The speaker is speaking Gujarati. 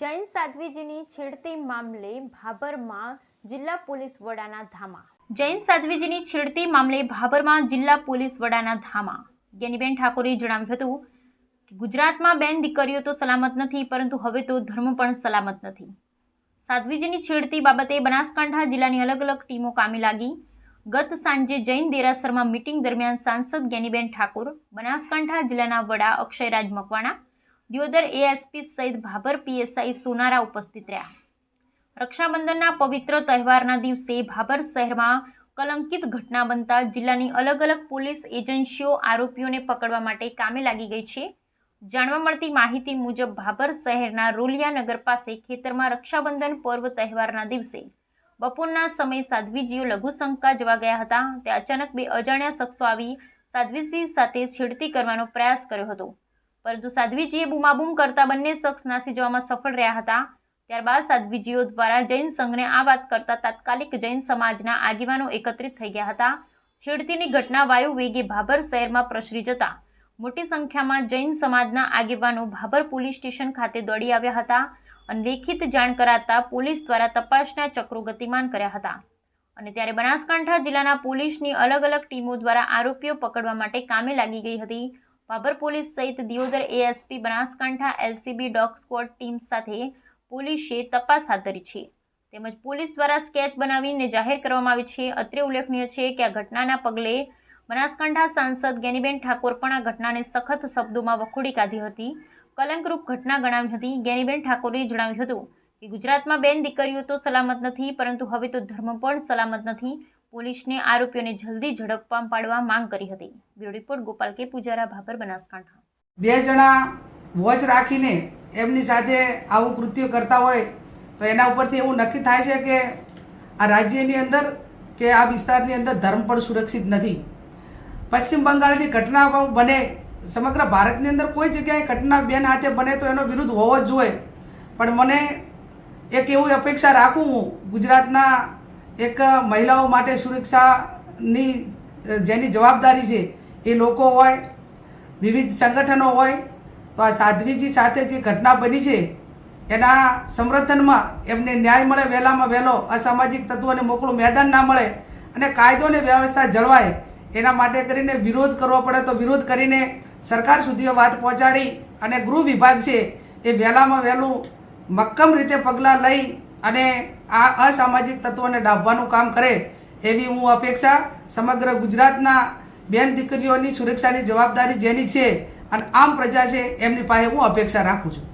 જૈન સાધ્વીજીની છેડતી મામલે ભાભરમાં જિલ્લા પોલીસ વડાના ધામા. જૈન સાધ્વીજીની છેડતી મામલે ભાભરમાં જિલ્લા પોલીસ વડાના ધામા. જ્ઞાનીબેન ઠાકોરે જણાવ્યું હતું કે ગુજરાતમાં બેન દીકરીઓ તો સલામત નથી, પરંતુ હવે તો ધર્મ પણ સલામત નથી. સાધ્વીજીની છેડતી બાબતે બનાસકાંઠા જિલ્લાની અલગ અલગ ટીમો કામે લાગી. ગત સાંજે જૈન દેરાસરમાં મીટિંગ દરમિયાન સાંસદ જ્ઞાનીબેન ઠાકોર, બનાસકાંઠા જિલ્લાના વડા અક્ષયરાજ મકવાણા દિયોદર એએસપી સહિત ભાભર પીએસઆઈ સોનારા ઉપસ્થિત રહ્યા. રક્ષાબંધનના પવિત્ર તહેવારના દિવસે ભાભર શહેરમાં કલંકિત ઘટના બનતા જિલ્લાની અલગ અલગ પોલીસ એજન્સીઓ આરોપીઓને પકડવા માટે કામે લાગી ગઈ છે. જાણવા મળતી માહિતી મુજબ ભાભર શહેરના રોલિયા નગર પાસે ખેતરમાં રક્ષાબંધન પર્વ તહેવારના દિવસે બપોરના સમયે સાધ્વીજીઓ લઘુશંકા જવા ગયા હતા. તે અચાનક બે અજાણ્યા શખ્સો આવી સાધ્વીજી સાથે છેડતી કરવાનો પ્રયાસ કર્યો હતો. પરંતુ સાધ્વીજીએ બૂમાબૂમ કરતા બંને શખ્સ નાસી જવામાં સફળ રહ્યા હતા. ત્યારબાદ સાધ્વીજીઓ દ્વારા જૈન સંઘને આ વાત કરતા તાત્કાલિક જૈન સમાજના આગેવાનો એકત્રિત થઈ ગયા હતા. છેડતીની ઘટના વાયુ વેગે ભાભર શહેરમાં પ્રસરી જતા. મોટી સંખ્યામાં જૈન સમાજના આગેવાનો ભાભર પોલીસ સ્ટેશન ખાતે દોડી આવ્યા હતા અને લેખિત જાણ કરાતા પોલીસ દ્વારા તપાસના ચક્રો ગતિમાન કર્યા હતા. અને ત્યારે બનાસકાંઠા જિલ્લાના પોલીસની અલગ અલગ ટીમો દ્વારા આરોપીઓ પકડવા માટે કામે લાગી ગઈ હતી. ભાભર પોલીસ સહિત Deodar ASP Banaskantha LCB dog squad team સાથે પોલીસે તપાસ હાથ ધરી છે. તેમજ પોલીસ દ્વારા સ્કેચ બનાવીને જાહેર કરવામાં આવી છે. અત્રે ઉલ્લેખનીય છે કે આ ઘટનાના પગલે બનાસકાંઠા સાંસદ જ્ઞાનીબેન ઠાકોર પણ આ ઘટનાને સખત શબ્દોમાં વખોડી કાઢી હતી. કલંકરૂપ ઘટના ગણાવી હતી. ગેનીબેન ઠાકોરે જણાવ્યું હતું કે, ગુજરાતમાં બેન દીકરીઓ તો સલામત નથી, પરંતુ હવે તો ધર્મ પણ સલામત નથી. પોલીસને આરોપીઓને જલ્દી ઝડપવા પાડવા માંગ કરી હતી. બ્યુરો રિપોર્ટ ગોપાલ કે પૂજારા ભાભર બનાસકાંઠા. બે જણા વોચ રાખીને એમની સાથે આવું કૃત્ય કરતા હોય તો એના ઉપરથી એવું નક્કી થાય છે કે આ રાજ્યની અંદર કે આ વિસ્તારની અંદર ધર્મ પણ સુરક્ષિત નથી. પશ્ચિમ બંગાળની ઘટના બને, સમગ્ર ભારતની અંદર કોઈ જગ્યાએ ઘટના બેન હાથે બને તો એનો વિરુદ્ધ હોવો જ જોઈએ. પણ મને એક એવી અપેક્ષા રાખું હું ગુજરાતના એક મહિલાઓ માટે સુરક્ષાની જેની જવાબદારી છે એ લોકો હોય, વિવિધ સંગઠનો હોય, તો આ સાધ્વીજી સાથે જે ઘટના બની છે, એના સમર્થનમાં એમને ન્યાય મળે, વહેલામાં વહેલો અસામાજિક તત્વોને મોકળું મેદાન ના મળે અને કાયદો અને વ્યવસ્થા જળવાય, એના માટે કરીને વિરોધ કરવો પડે, તો વિરોધ કરીને સરકાર સુધી વાત પહોંચાડી અને ગૃહ વિભાગ છે એ વહેલામાં વહેલું મક્કમ રીતે પગલાં લઈ અને આ અસામાજિક તત્વોને ડાભવાનું કામ કરે એવી હું અપેક્ષા સમગ્ર ગુજરાતના બેન દીકરીઓની સુરક્ષાની જવાબદારી જેની છે અને આમ પ્રજા છે એમની પાસે હું અપેક્ષા રાખું છું.